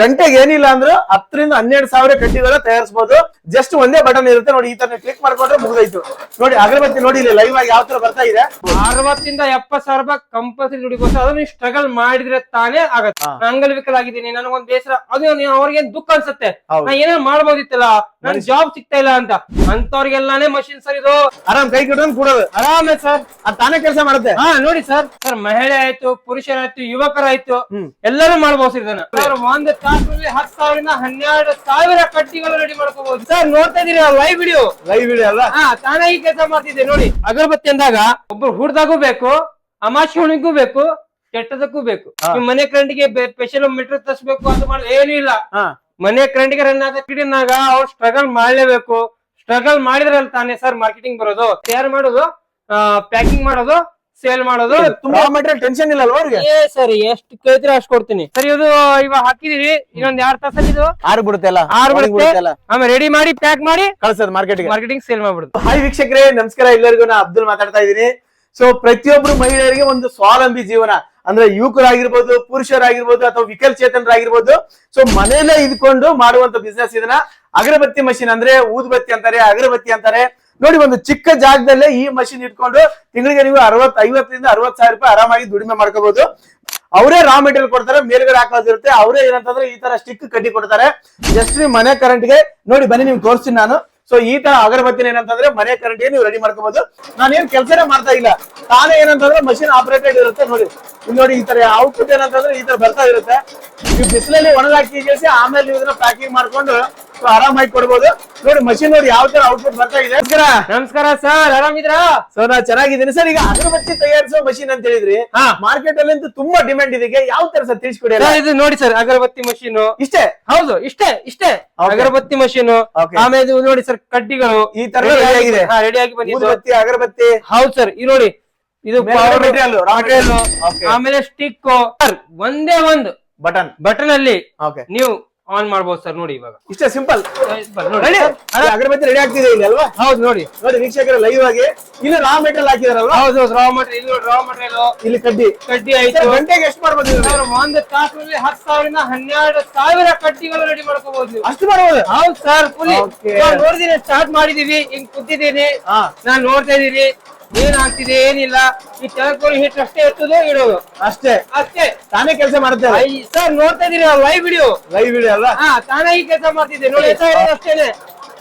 ಗಂಟೆಗೆ ಏನಿಲ್ಲ ಅಂದ್ರು ಹತ್ತರಿಂದ ಹನ್ನೆರಡು ಸಾವಿರ ಕಡ್ಡಿಗಳ ತಯಾರಿಸಬಹುದು ಜಸ್ಟ್ ಒಂದೇ ಬಟನ್ ಇರುತ್ತೆ. ನೋಡಿ ಈ ತರ ಕ್ಲಿಕ್ ಮಾಡ್ಕೊಂಡ್ರೆ ಮುಗಿದಾಯ್ತು. ನೋಡಿ ಅಗರಬತ್ತಿ ನೋಡಿ ಇಲ್ಲಿ ಲೈವ್ ಆಗಿ ಯಾವ ತರ ಬರ್ತಾ ಇದೆ. ಅರವತ್ತಿಂದ ಎಪ್ಪತ್ ಸಾವಿರ ರೂಪಾಯಿ ಕಂಪಲ್ಸರಿ ದುಡಿಬೋದು ಅದು ನೀವು ಸ್ಟ್ರಗಲ್ ಮಾಡಿದ್ರೆ ತಾನೇ ಆಗತ್ತೆ. ಅಂಗಲ್ ವಿಕಲ್ ಆಗಿದ್ದೀನಿ ನನಗೊಂದ್ ಬೇಸರ. ಅದು ನೀವು ಅವ್ರಿಗೆ ದುಃಖ ಅನ್ಸುತ್ತೆ. ನಾ ಏನೇನ್ ಮಾಡ್ಬೋದಿತ್ತಲ್ಲ? ನನ್ ಜಾಬ್ ಸಿಗ್ತಾ ಇಲ್ಲ ಅಂತ. ಅಂತವ್ರಿಗೆಲ್ಲಾನೇ ಮಷಿನ್ ಸರ್ ಇದು. ಆರಾಮ್ ಕೈ ಕಟ್ಕೊಂಡು ಕೊಡೋದು. ಆರಾಮೇ ಸರ್ ಅದ್ ತಾನೇ ಕೆಲಸ ಮಾಡುತ್ತೆ. ಹಾ ನೋಡಿ ಸರ್ ಸರ್ ಮಹಿಳೆ ಆಯ್ತು ಪುರುಷರಾಯ್ತು ಯುವಕರಾಯ್ತು. ಎಲ್ಲರೂ ಮಾಡ್ಬೋದು ಇದನ್ನ. ಒಂದು ತಾಸಲ್ಲಿ ಹತ್ತು ಸಾವಿರದಿಂದ ಹನ್ನೆರಡು ಸಾವಿರ ಕಟ್ಟಿಗಳು ರೆಡಿ ಮಾಡ್ಕೋಬಹುದು. ಸರ್ ನೋಡ್ತಾ ಇದೀರಿ ಲೈವ್ ವಿಡಿಯೋ ಲೈವ್ ವಿಡಿಯೋ ಅಲ್ಲ? ಹಾ ಈ ಕೆಲಸ ಮಾಡ್ತಿದ್ದೆ ನೋಡಿ. ಅಗರಬತ್ತಿ ಅಂದಾಗ ಒಬ್ರು ಹುಡ್ದಾಗೂ ಬೇಕು ಅಮಾಶಿ ಹುಣಿಗೂ ಬೇಕು ಕೆಟ್ಟದಕ್ಕೂ ಬೇಕು. ನಿಮ್ ಮನೆ ಕರೆಂಟ್ಗೆ ಸ್ಪೆಷಲ್ ಮೀಟರ್ ತರಿಸ್ಬೇಕು ಅಂತ ಮಾಡಿ ಏನೂ ಇಲ್ಲ. ಹಾ. ಮನೆ ಕರೆಂಟ್ಗೆ ರನ್ ಆಗತ್ತಿನಾಗ ಅವ್ರು ಸ್ಟ್ರಗಲ್ ಮಾಡ್ಲೇಬೇಕು. ಸ್ಟ್ರಗಲ್ ಮಾಡಿದ್ರಲ್ಲಿ ತಾನೇ ಸರ್ ಮಾರ್ಕೆಟಿಂಗ್ ಬರೋದು. ತಯಾರು ಮಾಡೋದು? ಪ್ಯಾಕಿಂಗ್ ಮಾಡೋದು. ಸೇಲ್ ಮಾಡೋದು. ತುಂಬಾ ಮೆಟೀರಿಯಲ್ ಟೆನ್ಷನ್ ಇಲ್ಲ ಅಲ್ವಾ ಅವ್ರಿಗೆ? ಏ ಸರ್ ಎಷ್ಟು ಕೇಳ್ತೀರ ಅಷ್ಟು ಕೊಡ್ತೀನಿ. ಸರಿ ಇದು ಇವಾಗ ಹಾಕಿದೀವಿ. ಇನ್ನೊಂದ್ ಎರಡ್ ತಾಸಲ್ಲಿ ಇದು? ಆರು ಬಿಡುತ್ತೆ ಅಲ್ಲ? ಆರು ಬಿಡುತ್ತೆ. ಆಮೇಲೆ ರೆಡಿ ಮಾಡಿ ಪ್ಯಾಕ್ ಮಾಡಿ ಕಳ್ಸೋದು ಮಾರ್ಕೆಟಿಂಗ್ ಮಾರ್ಕೆಟಿಂಗ್ ಸೇಲ್ ಮಾಡ್ಬಿಡುತ್ತೆ. ಹಾಯ್ ವೀಕ್ಷಕರೇ ನಮಸ್ಕಾರ. ಎಲ್ಲರಿಗೂ ನಾ ಅಬ್ದುಲ್ ಮಾತಾಡ್ತಾ ಇದ್ದೀನಿ. ಸೊ ಪ್ರತಿಯೊಬ್ರು ಮಹಿಳೆಯರಿಗೆ ಒಂದು ಸ್ವಾವಲಂಬಿ ಜೀವನ. ಅಂದ್ರೆ ಯುವಕರಾಗಿರ್ಬೋದು ಪುರುಷರಾಗಿರ್ಬೋದು ಅಥವಾ ವಿಕಲಚೇತನರಾಗಿರ್ಬೋದು. ಸೊ ಮನೆಯಲ್ಲೇ ಇದ್ಕೊಂಡು ಮಾಡುವಂತ ಬಿಸ್ನೆಸ್ ಇದನ್ನ. ಅಗರಬತ್ತಿ ಮಷಿನ್ ಅಂದ್ರೆ ಊದ್ಬತ್ತಿ ಅಂತಾರೆ ಅಗರಬತ್ತಿ ಅಂತಾರೆ. ನೋಡಿ, ಒಂದು ಚಿಕ್ಕ ಜಾಗದಲ್ಲೇ ಈ ಮಷಿನ್ ಇಟ್ಕೊಂಡು ತಿಂಗಳಿಗೆ ನೀವು ಅರವತ್ ಐವತ್ತರಿಂದ ಅರವತ್ ಸಾವಿರ ರೂಪಾಯಿ ಆರಾಮಾಗಿ ದುಡಿಮೆ ಮಾಡ್ಕೋಬಹುದು ಅವರೇ ರಾ ಮೆಟೀರಿಯಲ್ ಕೊಡ್ತಾರೆ, ಮೇಲ್ಗಡೆ ಹಾಕೋದಿರುತ್ತೆ ಅವರೇ ಏನಂತಂದ್ರೆ ಈ ತರ ಸ್ಟಿಕ್ ಕಟ್ಟಿ ಕೊಡ್ತಾರೆ. ಜಸ್ಟ್ ನೀವು ಮನೆ ಕರೆಂಟ್ಗೆ ನೋಡಿ, ಬನ್ನಿ, ನಿಮ್ಗೆ ತೋರಿಸ್ತೀನಿ ನಾನು. ಸೊ ಈ ತರ ಅಗರಬತ್ತಿನ ಏನಂತಂದ್ರೆ ಮನೆ ಕರೆಂಟ್ ನೀವು ರೆಡಿ ಮಾಡ್ಕೋಬಹುದು ನಾನೇನ್ ಕೆಲಸನೇ ಮಾಡ್ತಾ ಇಲ್ಲ. ತಾನೇ ಏನಂತಂದ್ರೆ ಮಷಿನ್ ಆಪರೇಟೆಡ್ ಇರುತ್ತೆ, ನೋಡಿ. ಇಲ್ಲಿ ನೋಡಿ, ಈ ತರ ಔಟ್ಪುಟ್ ಏನಂತಂದ್ರೆ ಈ ತರ ಬರ್ತಾ ಇರುತ್ತೆ. ನೀವು ಬಿಸಿಲಲ್ಲಿ ಒಣಗಾಕಿ ಆಮೇಲೆ ನೀವು ಇದನ್ನ ಪ್ಯಾಕಿಂಗ್ ಮಾಡ್ಕೊಂಡು ಆರಾಮಾಗಿ ಕೊಡ್ಬೋದು. ನೋಡಿ ಮಷಿನ್ ನೋಡಿ ಯಾವ ತರ ಔಟ್ಪುಟ್ ಬರ್ತಾ ಇದೆ. ನಮಸ್ಕಾರ. ನಮಸ್ಕಾರ ಸರ್ ಆರಾಮಿದ್ರಾ? ಸೊ ನಾ ಚೆನ್ನಾಗಿದ್ದೀನಿ. ಸರ್ ಈಗ ಅಗರಬತ್ತಿ ತಯಾರಿಸೋ ಮಷಿನ್ ಅಂತ ಹೇಳಿದ್ರಿ. ಹಾ. ಮಾರ್ಕೆಟ್ ಅಲ್ಲಿ ತುಂಬಾ ಡಿಮ್ಯಾಂಡ್ ಇದೆ. ಯಾವ ತರ ಸರ್ ತಿಳಿಸ್ಕೊಡಿ? ಇದು ನೋಡಿ ಸರ್ ಅಗರಬತ್ತಿ ಮಷೀನ್ ಇಷ್ಟೇ? ಹೌದು ಇಷ್ಟೇ ಇಷ್ಟೇ. ಅಗರಬತ್ತಿ ಮಷೀನ್ ಆಮೇಲೆ ನೋಡಿ ಸರ್ ಕಡ್ಡಿಗಳು. ಈ ತರ. ರೆಡಿ ಆಗಿ ಬಂದಿದೆ ಅಗರಬತ್ತಿ. ಹೌದು ಸರ್ ಈ ನೋಡಿ ಇದು. ಆಮೇಲೆ ಸ್ಟಿಕ್ ಸರ್ ಒಂದೇ ಒಂದು ಬಟನ್ ಬಟನ್ ಅಲ್ಲಿ ನೀವು ಆನ್ ಮಾಡ್ಬೋದು ಸರ್ ನೋಡಿ ಇವಾಗ. ಇಷ್ಟೇ ಸಿಂಪಲ್ ನೋಡಿ. ಅಗರಬತ್ತಿ ರೆಡಿ ಆಗ್ತಿದೆ ಇಲ್ಲಿ ಅಲ್ವಾ? ಹೌದು ನೋಡಿ. ನೋಡಿ ವೀಕ್ಷಕರ ಲೈವ್ ಆಗಿ. ಇಲ್ಲಿ ರಾ ಮೆಟೀರಿಯಲ್ ಹಾಕಿದಾರಲ್ವಾ? ಹೌದು ರಾ ಮಟೀರಿಯಲ್ ಇಲ್ಲಿ ರಾ ಮಟೀರಿಯಲ್ ಇಲ್ಲಿ ಕಡ್ಡಿ. ಕಡ್ಡಿ ಐತೆ ಆಯ್ತು ಗಂಟೆಗೆ ಎಷ್ಟು ಮಾಡ್ಬೋದು? ಸರ್, ಒಂದು ತಾಸಲ್ಲಿ ಹತ್ತು ಸಾವಿರದಿಂದ ಹನ್ನೆರಡು ಸಾವಿರ ಕಡ್ಡಿಗಳು ರೆಡಿ ಮಾಡ್ಕೋಬಹುದು ನೀವು. ಅಷ್ಟು ಮಾಡ್ಬೋದು? ಹೌದು ಸರ್ ಫುಲ್. ನೋಡಿದೀನಿ ಸ್ಟಾರ್ಟ್ ಮಾಡಿದೀವಿ ಹಿಂಗ್ ಕೂತಿದ್ದೀನಿ. ನಾನು ನೋಡ್ತಾ ಇದೀನಿ ಏನ್ ಆಗ್ತಿದೆ ಏನಿಲ್ಲ. ಈ ತೆಲಕೋಳಿ ಹಿಟ್ ಅಷ್ಟೇ ಇರ್ತದೋ ಇಡೋದು. ಅಷ್ಟೇ. ಅಷ್ಟೇ. ತಾನೇ ಕೆಲಸ ಮಾಡ್ತಾರೆ ಸರ್ ನೋಡ್ತಾ ಇದೀರಿ ಲೈವ್ ವಿಡಿಯೋ ಲೈವ್ ವಿಡಿಯೋ ಅಲ್ಲ ಹಾ ತಾನೇ ಈ ಕೆಲಸ ಮಾಡ್ತಿದ್ದೆ. ನೋಡಿ ಇರೋದು ಅಷ್ಟೇನೆ.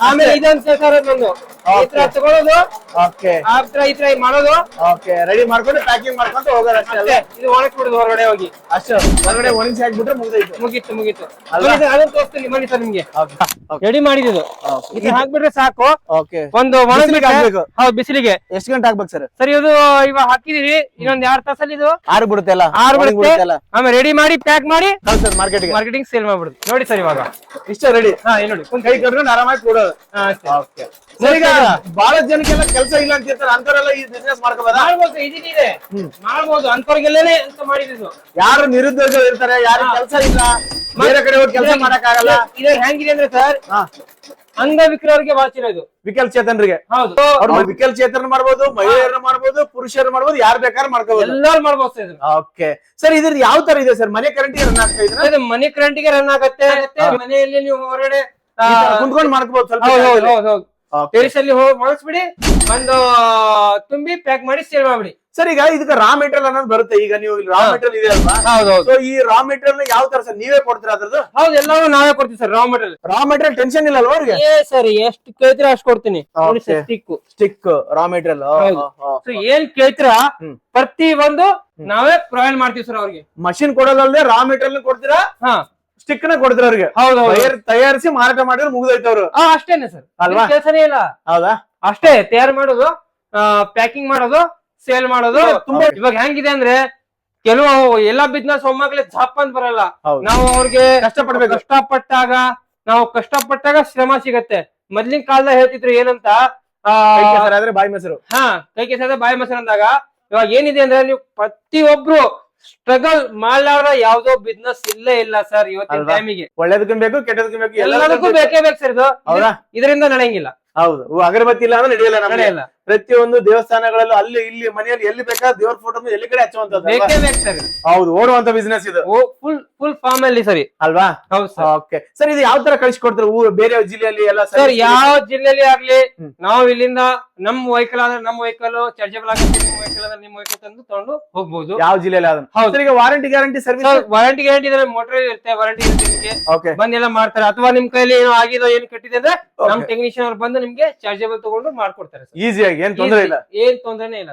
ಆಮೇಲೆ ಇದೊಂದು ಸರ್ ಬಂದು ಈ ತರ ತಗೊಳ್ಳೋದು ಓಕೆ ಆ ತರ ಈ ತರ ಮಾಡೋದು. ಓಕೆ ರೆಡಿ ಮಾಡ್ಕೊಂಡು ಪ್ಯಾಕಿಂಗ್ ಮಾಡ್ಕೊಂಡು ಹೋಗೋದು ಅಷ್ಟೇ ಇದು ಒಣಗ್ ಬಿಡುದು ಹೊರಗಡೆ ಹೋಗಿ. ಅಷ್ಟೇ. ಹೊರಗಡೆ ಒಣಗಿಸಿ ಹಾಕ್ಬಿಟ್ರೆ ಮುಗಿದೈತು ಮುಗೀತು ಮುಗೀತು. ಸರ್, ಅದನ್ನ ತೋರಿಸ್ತೀನಿ ಬನ್ನಿ ಸರ್ ನಿಮ್ಗೆ. ರೆಡಿ ಮಾಡಿದ್ದು. ಇದು ಹಾಕ್ಬಿಟ್ರೆ ಸಾಕು. ಓಕೆ ಒಂದು ಬಿಸಿಲಿಗೆ ಹಾಕ್ಬೇಕು. ಹೌದು ಬಿಸಿಲಿಗೆ. ಎಷ್ಟು ಗಂಟೆ ಹಾಕ್ಬೇಕು ಸರ್? ಸರಿ ಇದು ಇವಾಗ ಹಾಕಿದೀವಿ ಇನ್ನೊಂದ್ ಎರಡ್ ತಾಸಲ್ಲಿ ಇದು? ಆರು ಬಿಡುತ್ತೆ ಅಲ್ಲ? ಆರು ಬಿಡುತ್ತೆ. ಅಲ್ಲ? ಆಮೇಲೆ ರೆಡಿ ಮಾಡಿ ಪ್ಯಾಕ್ ಮಾಡಿ. ಮಾರ್ಕೆಟಿಂಗ್ ಮಾರ್ಕೆಟ್ಗೆ ಮಾರ್ಕೆಟಿಂಗ್ ಸೇಲ್ ಮಾಡ್ಬಿಡುದು. ನೋಡಿ ಸರ್ ಇವಾಗ. ಇಷ್ಟ ರೆಡಿ ಹಾ ನೋಡಿ ಒಂದು ಕೈ ಕಟ್ಕೊಂಡು ಆರಾಮಾಗಿ ಕೊಡೋದು. ಓಕೆ ಸರ್ ಈಗ ಬಹಳ ಜನಕ್ಕೆಲ್ಲ ಕೆಲಸ ಇಲ್ಲ ಅಂತ ಹೇಳ್ತಾರೆ ಅಂತವರೆಲ್ಲ ಈ ಬಿಸ್ನೆಸ್ ಮಾಡ್ಕೋಬೋದಾ? ಮಾಡ್ಬೋದು ಇದಿದೆ ಮಾಡ್ಬೋದು ಅಂತವ್ರಿಗೆಲ್ಲೇ ಅಂತ ಮಾಡಿದ್ದು. ಯಾರು ನಿರುದ್ಯೋಗ ಇರ್ತಾರೆ ಯಾರು ಕೆಲಸ ಇಲ್ಲ ಬೇರೆ ಕಡೆ ಹೋಗಿ ಕೆಲಸ ಮಾಡಕ್ಕಾಗಲ್ಲ. ಇದು ಹೆಂಗಿದೆ ಅಂದ್ರೆ ಸರ್ ಹಾ. ಅಂಗವಿಕಲರಿಗೆ ವಾಚಿರೋದು ವಿಕಲ್ ಇದು. ವಿಕಲಚೇತನರಿಗೆ ಹೌದು. ವಿಕಲ್ ಚೇತನ ಮಾಡ್ಬೋದು ಮಹಿಳೆಯರು ಮಾಡ್ಬೋದು ಪುರುಷರು ಮಾಡ್ಬೋದು ಯಾರು ಬೇಕಾದ್ರೂ ಮಾಡ್ಕೋಬಹುದು ಎಲ್ಲಾರು ಮಾಡ್ಬೋದು ಸರ್ ಓಕೆ. ಸರ್ ಇದ್ರ ಯಾವ ತರ ಇದೆ ಸರ್? ಮನೆ ಕರೆಂಟ್ ರನ್ ಆಗ್ತಾ ಇದ್ರೆ ಇದು ಮನೆ ಕರೆಂಟ್ಗೆ ರನ್ ಆಗತ್ತೆ. ಮನೆಯಲ್ಲಿ ನೀವು ಹೊರಗಡೆ ಕುಂತ್ಕೊಂಡು ಮಾಡ್ಕೋಬಹುದು ಸ್ವಲ್ಪ ಟೆರಿಸ್ ಅಲ್ಲಿ ಹೋಗಿ ಒಣಗಿಸ್ಬಿಡಿ ಒಂದು ತುಂಬಿ ಪ್ಯಾಕ್ ಮಾಡಿ ಸೇಲ್ ಮಾಡ್ಬಿಡಿ. ಸರ್ ಈಗ ಇದಕ್ಕೆ ರಾ ಮೆಟೀರಿಯಲ್ ಅನ್ನೋದು ಬರುತ್ತೆ. ಈಗ ನೀವು ರಾ. ಮೆಟೀರಿಯಲ್ ಇದೆ ಅಲ್ವಾ? ಹೌದು ಈ ರಾ ಮೆಟೀರಿಯಲ್ ಯಾವ ತರ ಸರ್ ನೀವೇ ಕೊಡ್ತೀರಾ ಅದ್ರದ್ದು? ಹೌದು ಎಲ್ಲವೂ ನಾವೇ ಕೊಡ್ತೀವಿ sir raw material raw material tension ಇಲ್ಲ ಅಲ್ವಾ ಅವ್ರಿಗೆ? ಏ ಸರ್ ಎಷ್ಟು ಕೇಳ್ತೀರಾ ಅಷ್ಟು ಕೊಡ್ತೀನಿ. Stick stick raw material. So ಏನ್ ಕೇಳ್ತೀರಾ? ಪ್ರತಿ ಒಂದು ನಾವೇ ಪ್ರೊವೈಡ್ ಮಾಡ್ತೀವಿ ಸರ್ ಅವ್ರಿಗೆ. ಮಷಿನ್ ಕೊಡೋದಲ್ದೆ ರಾ ಮೆಟೀರಿಯಲ್ ಕೊಡ್ತೀರಾ? ಹಾ. ಸ್ಟಿಕ್ನ ಕೊಡ್ತೀರಾ ಅವ್ರಿಗೆ. ತಯಾರಿಸಿ ಮಾರಾಟ ಮಾಡಿದ್ರೆ ಮುಗಿದೋಯ್ತು ಅವರು ಅಷ್ಟೇನೆ ಸರ್. ಅಲ್ವಾ? ಕೆಲಸನೇ ಇಲ್ಲ. ಹೌದಾ? ಅಷ್ಟೇ ತಯಾರು ಮಾಡೋದು ಪ್ಯಾಕಿಂಗ್ ಮಾಡೋದು ಸೇಲ್ ಮಾಡೋದು. ತುಂಬಾ- ಇವಾಗ ಹೆಂಗಿದೆ ಅಂದ್ರೆ ಕೆಲವು ಎಲ್ಲಾ ಬಿಸ್ನೆಸ್ ಒಮ್ಮಾಗ್ಲೇ ಜಾಪ್ ಅಂತ ಬರಲ್ಲ. ನಾವು ಅವ್ರಿಗೆ ಕಷ್ಟಪಡ್ಬೇಕು. ಕಷ್ಟಪಟ್ಟಾಗ ನಾವು ಕಷ್ಟಪಟ್ಟಾಗ ಶ್ರಮ ಸಿಗತ್ತೆ. ಮೊದ್ಲಿನ ಕಾಲದಾಗ ಹೇಳ್ತಿದ್ರು ಏನಂತ ಬಾಯಿ ಮೊಸರು. ಹಾ ಕೈ ಕೆಸರಾದ್ರೆ ಬಾಯಿ ಮೊಸರು ಅಂದಾಗ ಇವಾಗ ಏನಿದೆ ಅಂದ್ರೆ ನೀವು ಪ್ರತಿಯೊಬ್ರು ಸ್ಟ್ರಗಲ್ ಮಾಡ್ಲಾರ ಯಾವ್ದೋ ಬಿಸ್ನೆಸ್ ಇಲ್ಲೇ ಇಲ್ಲ ಸರ್ ಇವತ್ತಿನ? ಟೈಮಿಗೆ ಒಳ್ಳೇದಕ್ಕೂ ಬೇಕು ಕೆಟ್ಟದಕ್ಕೂ ಬೇಕು ಎಲ್ಲದಕ್ಕೂ ಬೇಕೇ. ಬೇಕು ಸರ್ ಇದು. ಹೌದಾ? ಇದರಿಂದ ನಡೆಯಂಗಿಲ್ಲ. ಹೌದು. ಅಗರಬತ್ತಿ ಇಲ್ಲ ಅಂದ್ರೆ ನಡೆಯಲ್ಲ ನಡೆಯಲ್ಲ. ಪ್ರತಿಯೊಂದು ದೇವಸ್ಥಾನಗಳಲ್ಲೂ ಅಲ್ಲಿ ಇಲ್ಲಿ ಮನೆಯಲ್ಲಿ ಎಲ್ಲಿ ಬೇಕಾದ್ರೆ ದೇವ್ರ ಫೋಟೋ ಎಲ್ಲಿ ಕಡೆ ಹಚ್ಚುವಂತದ್ದು ಹೌದು ಓಡುವಂತ ಬಿಸ್ನೆಸ್ ಇದು. ಫುಲ್ ಫುಲ್ ಫಾರ್ಮ್ ಅಲ್ಲಿ ಸರಿ. ಅಲ್ವಾ? ಹೌದು ಸರ್. ಓಕೆ. ಸರ್ ಇದು ಯಾವ ತರ ಕಳಿಸ್ಕೊಡ್ತಾರೆ? ಊರು ಬೇರೆ ಜಿಲ್ಲೆಯಲ್ಲಿ ಎಲ್ಲ ಸರ್ ಯಾವ ಜಿಲ್ಲೆಯಲ್ಲಿ ಆಗ್ಲಿ. ನಾವು ಇಲ್ಲಿಂದ ನಮ್ ವೆಹಿಕಲ್ ಆದ್ರೆ ನಮ್ ವೆಹಿಕಲ್ ಚಾರ್ಜಬಲ್ ಆಗುತ್ತೆ ನಿಮ್ ವೆಹಿಕಲ್ ಆದ್ರೆ ನಿಮ್ ವೆಹಿಕಲ್ ತಂದು ತಗೊಂಡು ಹೋಗ್ಬಹುದು ಯಾವ ಜಿಲ್ಲೆಯಲ್ಲಿ ಆದ್ರೆ? ಹೌದು. ಈಗ warranty guarantee service sir warranty guarantee ಇದ್ರೆ ಮೋಟರ್ ಇರುತ್ತೆ ವಾರಂಟಿ ಇರುತ್ತೆ ನಿಮಗೆ. ಓಕೆ. ಬಂದ್ ಎಲ್ಲ ಮಾಡ್ತಾರೆ. ಅಥವಾ ನಿಮ್ ಕೈಲಿ ಏನೋ ಆಗಿದೋ ಏನ್ ಕಟ್ಟಿದೆ ಅಂದ್ರೆ ನಮ್ ಟೆಕ್ನಿಷಿಯನ್ ಅವ್ರು ಬಂದು ನಿಮ್ಗೆ ಚಾರ್ಜಬಲ್ ತಗೊಂಡು ಮಾಡ್ಕೊಡ್ತಾರೆ ಈಸಿಯಾಗಿ ಏನ್ ತೊಂದ್ರೆ ಇಲ್ಲ ಏನ್ ತೊಂದ್ರೆನೇ ಇಲ್ಲ